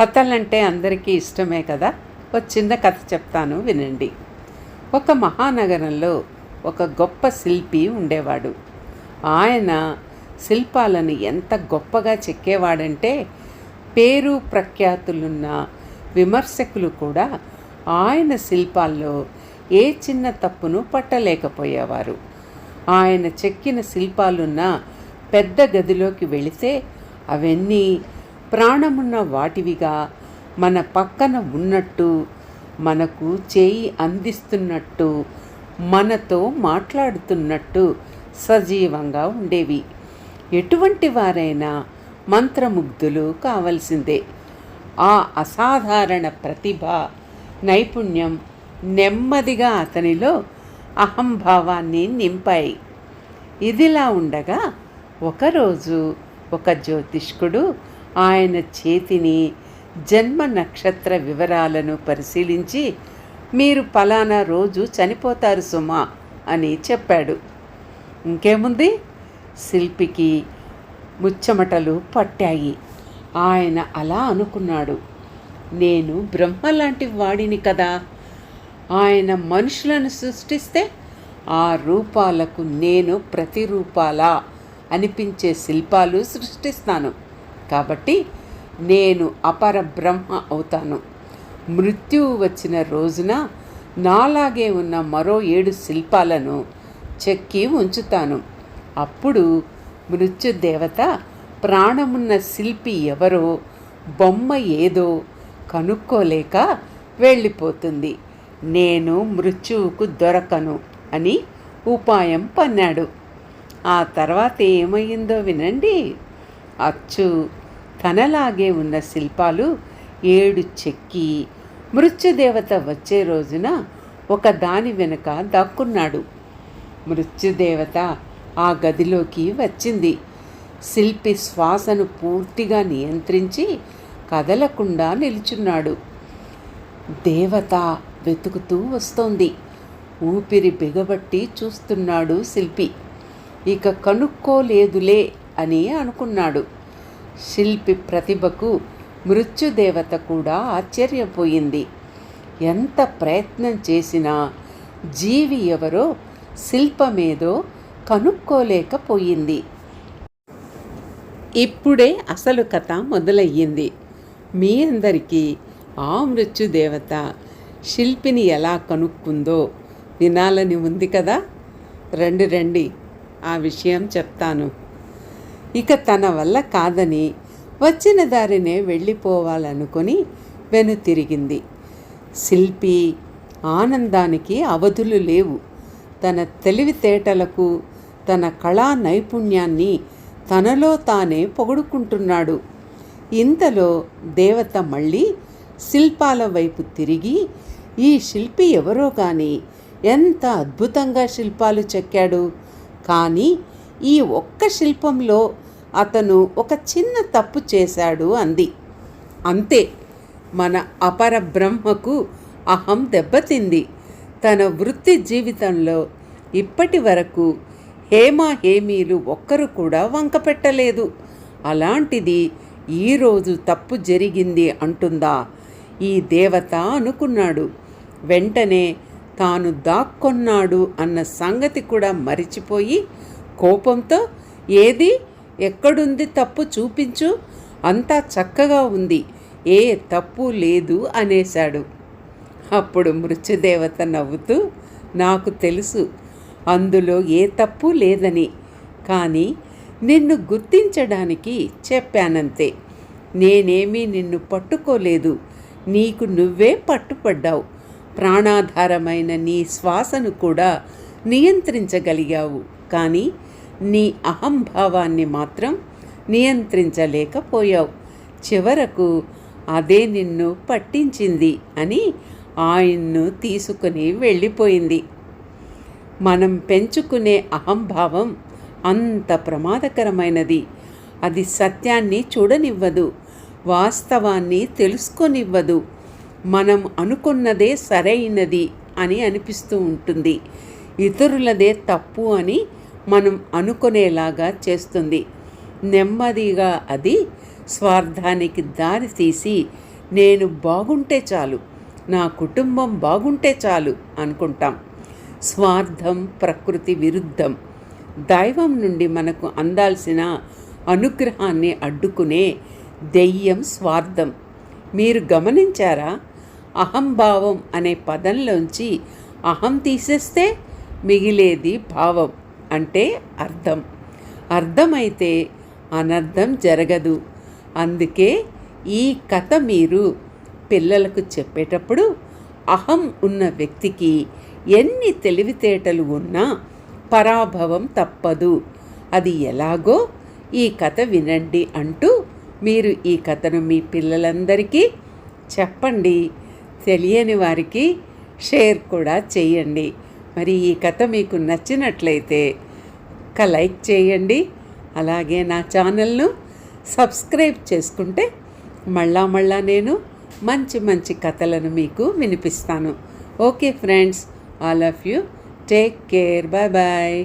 కథలంటే అందరికీ ఇష్టమే కదా? ఒక చిన్న కథ చెప్తాను వినండి. ఒక మహానగరంలో ఒక గొప్ప శిల్పి ఉండేవాడు. ఆయన శిల్పాలను ఎంత గొప్పగా చెక్కేవాడంటే పేరు ప్రఖ్యాతులున్న విమర్శకులు కూడా ఆయన శిల్పాల్లో ఏ చిన్న తప్పును పట్టలేకపోయేవారు. ఆయన చెక్కిన శిల్పాలున్న పెద్ద గదిలోకి వెళితే అవన్నీ ప్రాణమున్న వాటివిగా మన పక్కన ఉన్నట్టు మనకు చేయి అందిస్తున్నట్టు మనతో మాట్లాడుతున్నట్టు సజీవంగా ఉండేవి. ఎటువంటి వారైనా మంత్రముగ్ధులు కావలసిందే. ఆ అసాధారణ ప్రతిభ నైపుణ్యం నెమ్మదిగా అతనిలో అహంభావాన్ని నింపాయి. ఇదిలా ఉండగా ఒకరోజు ఒక జ్యోతిష్కుడు ఆయన చేతిని జన్మ నక్షత్ర వివరాలను పరిశీలించి మీరు పలానా రోజు చనిపోతారు సుమా అని చెప్పాడు. ఇంకేముంది? శిల్పికి ముచ్చమటలు పట్టాయి. ఆయన అలా అనుకున్నాడు. నేను బ్రహ్మ లాంటి వాడిని కదా. ఆయన మనుషులను సృష్టిస్తే ఆ రూపాలకు నేను ప్రతిరూపాలా? అనిపించే శిల్పాలు సృష్టిస్తాను. కాబట్టి నేను అపర బ్రహ్మ అవుతాను. మృత్యువు వచ్చిన రోజున నాలాగే ఉన్న మరో ఏడు శిల్పాలను చెక్కి ఉంచుతాను. అప్పుడు మృత్యుదేవత ప్రాణమున్న శిల్పి ఎవరో బొమ్మ ఏదో కనుక్కోలేక వెళ్ళిపోతుంది. నేను మృత్యువుకు దొరకను అని ఉపాయం పన్నాడు. ఆ తర్వాత ఏమయ్యిందో వినండి. అచ్చు కనలాగే ఉన్న శిల్పాలు ఏడు చెక్కి. మృత్యుదేవత వచ్చే రోజున ఒక దాని వెనుక దాక్కున్నాడు. మృత్యుదేవత ఆ గదిలోకి వచ్చింది. శిల్పి శ్వాసను పూర్తిగా నియంత్రించి కదలకుండా నిలుచున్నాడు. దేవత వెతుకుతూ వస్తోంది. ఊపిరి బిగబట్టి చూస్తున్నాడు శిల్పి. ఇక కనుక్కోలేదులే అని అనుకున్నాడు. శిల్పి ప్రతిభకు మృత్యుదేవత కూడా ఆశ్చర్యపోయింది. ఎంత ప్రయత్నం చేసినా జీవి ఎవరో శిల్పమేదో కనుక్కోలేకపోయింది. ఇప్పుడే అసలు కథ మొదలయ్యింది. మీ అందరికీ ఆ మృత్యుదేవత శిల్పిని ఎలా కనుక్కుందో వినాలని ఉంది కదా? రండి రండి. ఆ విషయం చెప్తాను. ఇక తన వల్ల కాదని వచ్చిన దారినే వెళ్ళిపోవాలనుకొని వెనుతిరిగింది శిల్పి ఆనందానికి అవధులు లేవు. తన తెలివితేటలకు తన కళా నైపుణ్యాన్ని తనలో తానే పొగుడుకుంటున్నాడు. ఇంతలో దేవత మళ్ళీ శిల్పాల వైపు తిరిగి ఈ శిల్పి ఎవరో కానీ ఎంత అద్భుతంగా శిల్పాలు చెక్కాడు. కానీ ఈ ఒక్క శిల్పంలో అతను ఒక చిన్న తప్పు చేశాడు అంది. అంతే మన అపర బ్రహ్మకు అహం దెబ్బతింది. తన వృత్తి జీవితంలో ఇప్పటి వరకు హేమ హేమీలు ఒక్కరు కూడా వంకపెట్టలేదు అలాంటిది ఈరోజు తప్పు జరిగింది అంటుందా? ఈ దేవత అనుకున్నాడు. వెంటనే తాను దాక్కొన్నాడు అన్న సంగతి కూడా మరిచిపోయి కోపంతో ఏది? ఎక్కడుంది తప్పు చూపించు. అంతా చక్కగా ఉంది. ఏ తప్పు లేదు అనేశాడు. అప్పుడు మృత్యుదేవత నవ్వుతూ నాకు తెలుసు. అందులో ఏ తప్పు లేదని. కానీ నిన్ను గుర్తించడానికి చెప్పానంతే. నేనేమీ నిన్ను పట్టుకోలేదు. నీకు నువ్వే పట్టుపడ్డావు. ప్రాణాధారమైన నీ శ్వాసను కూడా నియంత్రించగలిగావు. కానీ నీ అహంభావాన్ని మాత్రం నియంత్రించలేకపోయావు. చివరకు అదే నిన్ను పట్టించింది అని ఆయన్ను తీసుకుని వెళ్ళిపోయింది. మనం పెంచుకునే అహంభావం అంత ప్రమాదకరమైనది. అది సత్యాన్ని చూడనివ్వదు వాస్తవాన్ని తెలుసుకొనివ్వదు. మనం అనుకున్నదే సరైనది అని అనిపిస్తూ ఉంటుంది. ఇతరులదే తప్పు అని మనం అనుకునేలాగా చేస్తుంది. నెమ్మదిగా అది స్వార్థానికి దారి తీసి నేను బాగుంటే చాలు నా కుటుంబం బాగుంటే చాలు అనుకుంటాం. స్వార్థం ప్రకృతి విరుద్ధం. దైవం నుండి మనకు అందాల్సిన అనుగ్రహాన్ని అడ్డుకునే దెయ్యం స్వార్థం. మీరు గమనించారా? అహంభావం అనే పదంలోంచి అహం తీసేస్తే మిగిలేది భావం. అంటే అర్థం. అర్థమైతే అనర్థం జరగదు. అందుకే ఈ కథ మీరు పిల్లలకు చెప్పేటప్పుడు అహం ఉన్న వ్యక్తికి ఎన్ని తెలివితేటలు ఉన్నా పరాభవం తప్పదు. అది ఎలాగో ఈ కథ వినండి అంటూ మీరు ఈ కథను మీ పిల్లలందరికీ చెప్పండి. తెలియని వారికి షేర్ కూడా చేయండి. మరి ఈ కథ మీకు నచ్చినట్లయితే ఒక లైక్ చేయండి. అలాగే నా ఛానల్ను సబ్స్క్రైబ్ చేసుకుంటే మళ్ళా మళ్ళా నేను మంచి మంచి కథలను మీకు వినిపిస్తాను. Okay friends all of you. Take care. Bye bye.